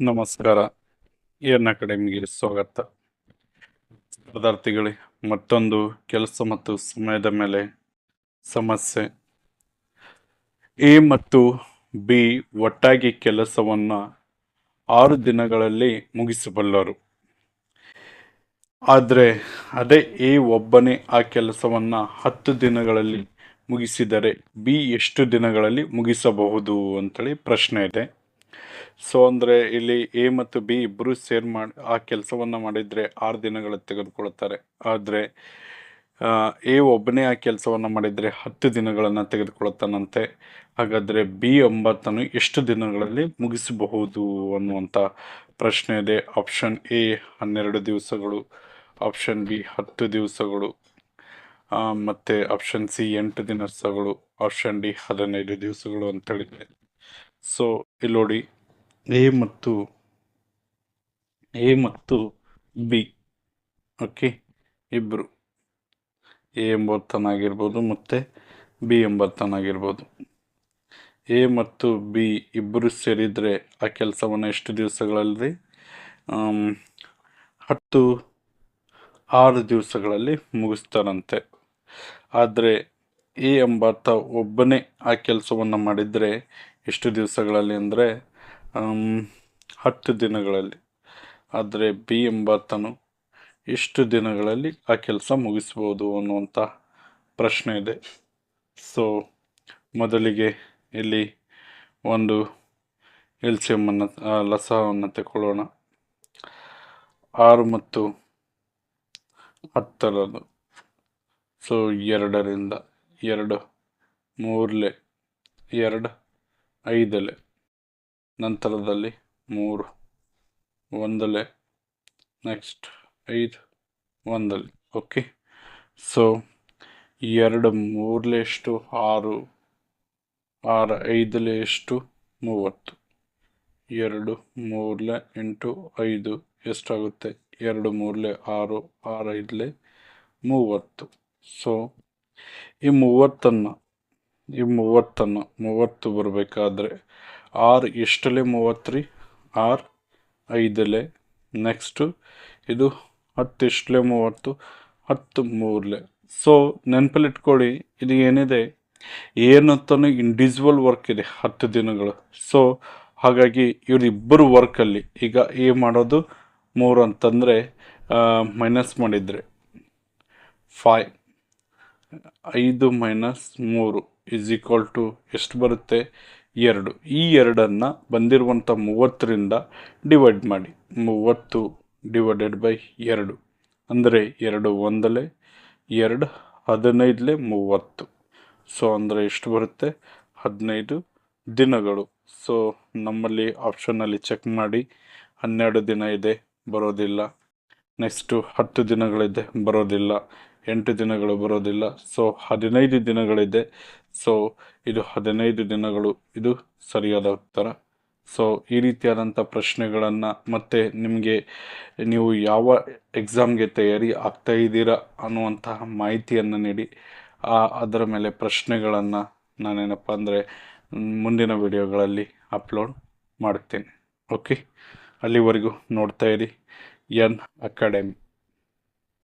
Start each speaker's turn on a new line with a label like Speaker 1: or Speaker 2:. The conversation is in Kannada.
Speaker 1: ನಮಸ್ಕಾರ. ಎನ್ ಅಕಾಡೆಮಿಗೆ ಸ್ವಾಗತ. ವಿದ್ಯಾರ್ಥಿಗಳೇ ಮತ್ತೊಂದು ಕೆಲಸ ಮತ್ತು ಸಮಯದ ಮೇಲೆ ಸಮಸ್ಯೆ. ಎ ಮತ್ತು ಬಿ ಒಟ್ಟಾಗಿ ಕೆಲಸವನ್ನು ಆರು ದಿನಗಳಲ್ಲಿ ಮುಗಿಸಬಲ್ಲರು ಆದರೆ ಅದೇ ಎ ಒಬ್ಬನೇ ಆ ಕೆಲಸವನ್ನು ಹತ್ತು ದಿನಗಳಲ್ಲಿ ಮುಗಿಸಿದರೆ ಬಿ ಎಷ್ಟು ದಿನಗಳಲ್ಲಿ ಮುಗಿಸಬಹುದು ಅಂತೇಳಿ ಪ್ರಶ್ನೆ ಇದೆ. ಸೊ ಅಂದರೆ ಇಲ್ಲಿ ಎ ಮತ್ತು ಬಿ ಇಬ್ಬರು ಸೇರ್ ಮಾಡಿ, ಆ ಕೆಲಸವನ್ನು ಮಾಡಿದರೆ ಆರು ದಿನಗಳು ತೆಗೆದುಕೊಳ್ತಾರೆ. ಆದರೆ ಎ ಒಬ್ಬನೇ ಆ ಕೆಲಸವನ್ನು ಮಾಡಿದರೆ ಹತ್ತು ದಿನಗಳನ್ನು ತೆಗೆದುಕೊಳ್ಳುತ್ತಾನಂತೆ ಹಾಗಾದರೆ ಬಿ ಒಂಬತ್ತನ್ನು ಎಷ್ಟು ದಿನಗಳಲ್ಲಿ ಮುಗಿಸಬಹುದು ಅನ್ನುವಂಥ ಪ್ರಶ್ನೆ ಇದೆ. ಆಪ್ಷನ್ ಎ ಹನ್ನೆರಡು ದಿವಸಗಳು ಆಪ್ಷನ್ ಬಿ ಹತ್ತು ದಿವಸಗಳು ಮತ್ತು ಆಪ್ಷನ್ ಸಿ ಎಂಟು ದಿನಸಗಳು ಆಪ್ಷನ್ ಡಿ ಹದಿನೈದು ದಿವಸಗಳು ಅಂತೇಳಿದೆ ಸೊ ಇಲ್ಲಿ ನೋಡಿ ಎ ಮತ್ತು ಎ ಮತ್ತು ಬಿ ಓಕೆ ಇಬ್ಬರು ಎ ಎಂಬತ್ತನಾಗಿರ್ಬೋದು ಮತ್ತು ಬಿ ಎಂಬತ್ತನಾಗಿರ್ಬೋದು. ಎ ಮತ್ತು ಬಿ ಇಬ್ಬರು ಸೇರಿದರೆ ಆ ಕೆಲಸವನ್ನು ಎಷ್ಟು ದಿವಸಗಳಲ್ಲಿ? ಹತ್ತು, ಆರು ದಿವಸಗಳಲ್ಲಿ ಮುಗಿಸ್ತಾರಂತೆ. ಆದರೆ ಎ ಎಂಬಾತ ಒಬ್ಬನೇ ಆ ಕೆಲಸವನ್ನು ಮಾಡಿದರೆ ಎಷ್ಟು ದಿವಸಗಳಲ್ಲಿ ಅಂದರೆ ಹತ್ತು ದಿನಗಳಲ್ಲಿ. ಆದರೆ ಬಿ ಎಂಬಾತನು ಎಷ್ಟು ದಿನಗಳಲ್ಲಿ ಆ ಕೆಲಸ ಮುಗಿಸ್ಬೋದು ಅನ್ನುವಂಥ ಪ್ರಶ್ನೆ ಇದೆ. ಸೊ, ಮೊದಲಿಗೆ ಇಲ್ಲಿ ಒಂದು ಎಲ್ ಸಿ ಎಮ್ಮನ್ನು ಲಸವನ್ನು ತಗೊಳ್ಳೋಣ ಆರು ಮತ್ತು ಹತ್ತರದು. ಸೊ, ಎರಡರಿಂದ ಎರಡು, ಮೂರಲೆ, ಎರಡು, ಐದಲೆ. ನಂತರದಲ್ಲಿ ಮೂರು, ಒಂದಲೆ, ನೆಕ್ಸ್ಟ್ ಐದು, ಒಂದಲೆ. ಓಕೆ ಸೊ ಎರಡು ಮೂರಲೆ ಎಷ್ಟು? ಆರು. ಆರು ಐದಲೆ ಎಷ್ಟು? ಮೂವತ್ತು. ಎರಡು ಮೂರಲೆ ಎಂಟು ಐದು ಎಷ್ಟಾಗುತ್ತೆ? ಎರಡು ಮೂರಲೆ ಆರು ಆರು ಐದಲೆ ಮೂವತ್ತು. ಸೊ ಈ ಮೂವತ್ತನ್ನು ಈ ಮೂವತ್ತನ್ನು, ಮೂವತ್ತು ಬರಬೇಕಾದ್ರೆ ಆರು ಎಷ್ಟಲೆ ಮೂವತ್ತು ರೀ ಆರು ಐದಲೆ. ನೆಕ್ಸ್ಟು ಇದು ಹತ್ತು ಎಷ್ಟಲೆ ಮೂವತ್ತು? ಹತ್ತು ಮೂರಲೆ. ಸೊ ನೆನಪಲ್ಲಿ ಇಟ್ಕೊಳ್ಳಿ ಇದು ಏನಿದೆ? ಏನಂತಾನು ಇಂಡಿವಿಜುವಲ್ ವರ್ಕ್ ಇದೆ ಹತ್ತು ದಿನಗಳು. ಸೊ ಹಾಗಾಗಿ ಇವರಿಬ್ಬರು ವರ್ಕಲ್ಲಿ ಈಗ ಏ ಮಾಡೋದು ಮೂರು ಅಂತಂದರೆ ಮೈನಸ್ ಮಾಡಿದರೆ ಫೈ ಐದು ಮೈನಸ್ ಮೂರು ಈಸ್ ಈಕ್ವಲ್ ಟು ಎಷ್ಟು ಬರುತ್ತೆ? ಎರಡು. ಈ ಎರಡನ್ನು ಬಂದಿರುವಂಥ ಮೂವತ್ತರಿಂದ ಡಿವೈಡ್ ಮಾಡಿ. ಮೂವತ್ತು ಡಿವೈಡೆಡ್ ಬೈ ಎರಡು. ಅಂದರೆ ಎರಡು ಒಂದಲೇ, ಎರಡು ಹದಿನೈದಲೇ ಮೂವತ್ತು. ಸೊ ಅಂದರೆ ಎಷ್ಟು ಬರುತ್ತೆ? ಹದಿನೈದು ದಿನಗಳು. ಸೊ ನಮ್ಮಲ್ಲಿ ಆಪ್ಷನಲ್ಲಿ ಚೆಕ್ ಮಾಡಿ. ಹನ್ನೆರಡು ದಿನ ಇದೆ, ಬರೋದಿಲ್ಲ. ನೆಕ್ಸ್ಟು ಹತ್ತು ದಿನಗಳಿದೆ, ಬರೋದಿಲ್ಲ. ಎಂಟು ದಿನಗಳು ಬರೋದಿಲ್ಲ. ಸೊ ಹದಿನೈದು ದಿನಗಳಿದೆ. ಸೊ ಇದು ಹದಿನೈದು ದಿನಗಳು. ಇದು ಸರಿಯಾದ ಉತ್ತರ. ಸೊ ಈ ರೀತಿಯಾದಂಥ ಪ್ರಶ್ನೆಗಳನ್ನು ಮತ್ತು ನಿಮಗೆ ನೀವು ಯಾವ ಎಕ್ಸಾಮ್ಗೆ ತಯಾರಿ ಆಗ್ತಾ ಇದ್ದೀರಾ ಅನ್ನುವಂತಹ ಮಾಹಿತಿಯನ್ನು ನೀಡಿ. ಅದರ ಮೇಲೆ ಪ್ರಶ್ನೆಗಳನ್ನು ನಾನೇನಪ್ಪ ಅಂದರೆ ಮುಂದಿನ ವಿಡಿಯೋಗಳಲ್ಲಿ ಅಪ್ಲೋಡ್ ಮಾಡ್ತೇನೆ. ಓಕೆ ಅಲ್ಲಿವರೆಗೂ ನೋಡ್ತಾ ಇರಿ. Yan Academy.